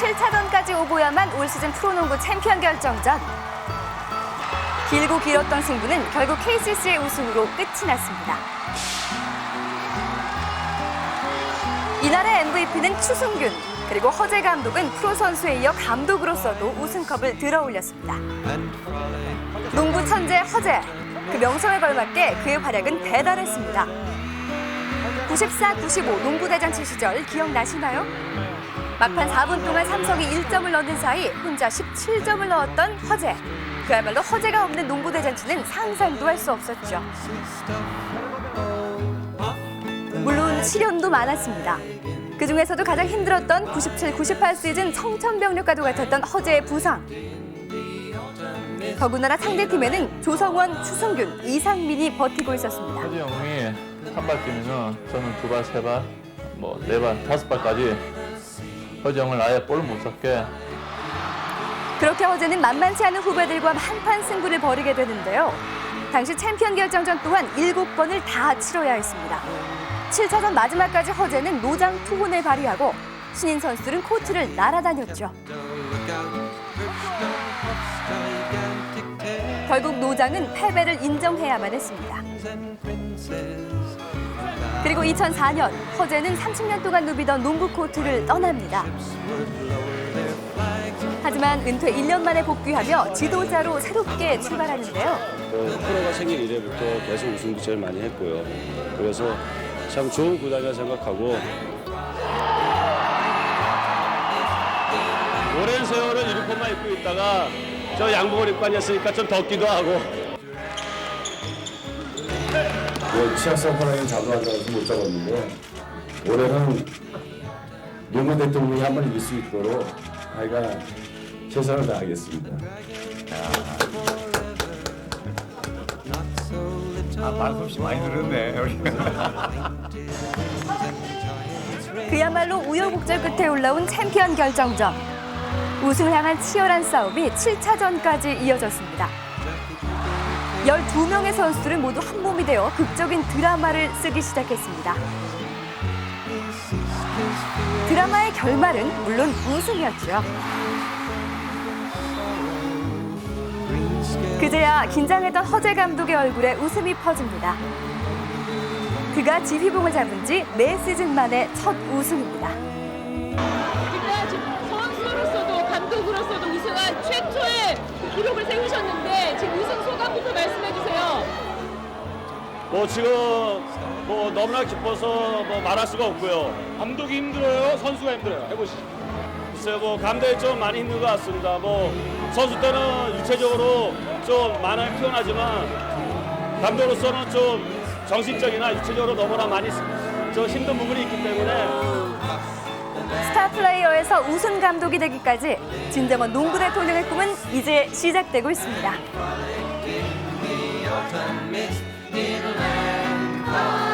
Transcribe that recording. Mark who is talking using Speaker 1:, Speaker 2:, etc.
Speaker 1: 7차전까지 오고야만 올 시즌 프로농구 챔피언 결정전. 길고 길었던 승부는 결국 KCC의 우승으로 끝이 났습니다. 이날의 MVP는 추승균, 그리고 허재 감독은 프로 선수에 이어 감독으로서도 우승컵을 들어올렸습니다. 농구 천재 허재, 그 명성에 걸맞게 그의 활약은 대단했습니다. 94, 95 농구 대잔치 시절 기억나시나요? 막판 4분 동안 삼성이 1점을 넣는 사이 혼자 17점을 넣었던 허재. 그야말로 허재가 없는 농구 대잔치는 상상도 할 수 없었죠. 물론 시련도 많았습니다. 그 중에서도 가장 힘들었던 97, 98 시즌 청천벽력과도 같았던 허재의 부상. 더군다나 상대팀에는 조성원, 추승균, 이상민이 버티고 있었습니다.
Speaker 2: 허지 형이 한 발 뛰면은 저는 두 발, 세 발, 뭐 네 발, 다섯 발까지 허지 형을 아예 볼을 못 잡게
Speaker 1: 그렇게 허재는 만만치 않은 후배들과 한판 승부를 벌이게 되는데요. 당시 챔피언 결정전 또한 7번을 다 치러야 했습니다. 7차전 마지막까지 허재는 노장 투혼을 발휘하고 신인 선수들은 코트를 날아다녔죠. 결국 노장은 패배를 인정해야만 했습니다. 그리고 2004년 허재는 30년 동안 누비던 농구 코트를 떠납니다. 하지만 은퇴 1년 만에 복귀하며 지도자로 새롭게 출발하는데요.
Speaker 3: 뭐 프로가 생긴 이래부터 계속 우승도 제일 많이 했고요. 그래서 참 좋은 구단이라 생각하고 오랜 세월을 유니폼만 입고 있다가 저 양복을 입고 앉았으니까 좀 덥기도 하고
Speaker 4: 뭐 취약성 호랑이 잡아가서 못 잡았는데 올해는 농구 대통령이 한 번 이길 수 있도록 하여간 최선을 다하겠습니다.
Speaker 5: 아, 말솜씨 많이 늘었네.
Speaker 1: 그야말로 우여곡절 끝에 올라온 챔피언 결정전. 우승을 향한 치열한 싸움이 7차전까지 이어졌습니다. 12명의 선수들은 모두 한 몸이 되어 극적인 드라마를 쓰기 시작했습니다. 드라마의 결말은 물론 우승이었죠. 그제야 긴장했던 허재 감독의 얼굴에 웃음이 퍼집니다. 그가 지휘봉을 잡은 지 네 시즌 만에 첫 우승입니다.
Speaker 6: 지금 선수로서도 감독으로서도 우승한 최초의 그 기록을 세우셨는데 지금 우승
Speaker 3: 뭐 지금 뭐 너무나 기뻐서 뭐 말할 수가 없고요.
Speaker 5: 감독이 힘들어요? 선수가 힘들어요? 해보시죠.
Speaker 3: 글쎄요, 뭐 감독이 좀 많이 힘든 것 같습니다. 뭐 선수 때는 유체적으로 좀 많이 피곤하지만 감독으로서는 좀 정신적이나 육체적으로 너무나 많이 좀 힘든 부분이 있기 때문에
Speaker 1: 스타 플레이어에서 우승 감독이 되기까지 진정한 농구 대통령의 꿈은 이제 시작되고 있습니다. in a land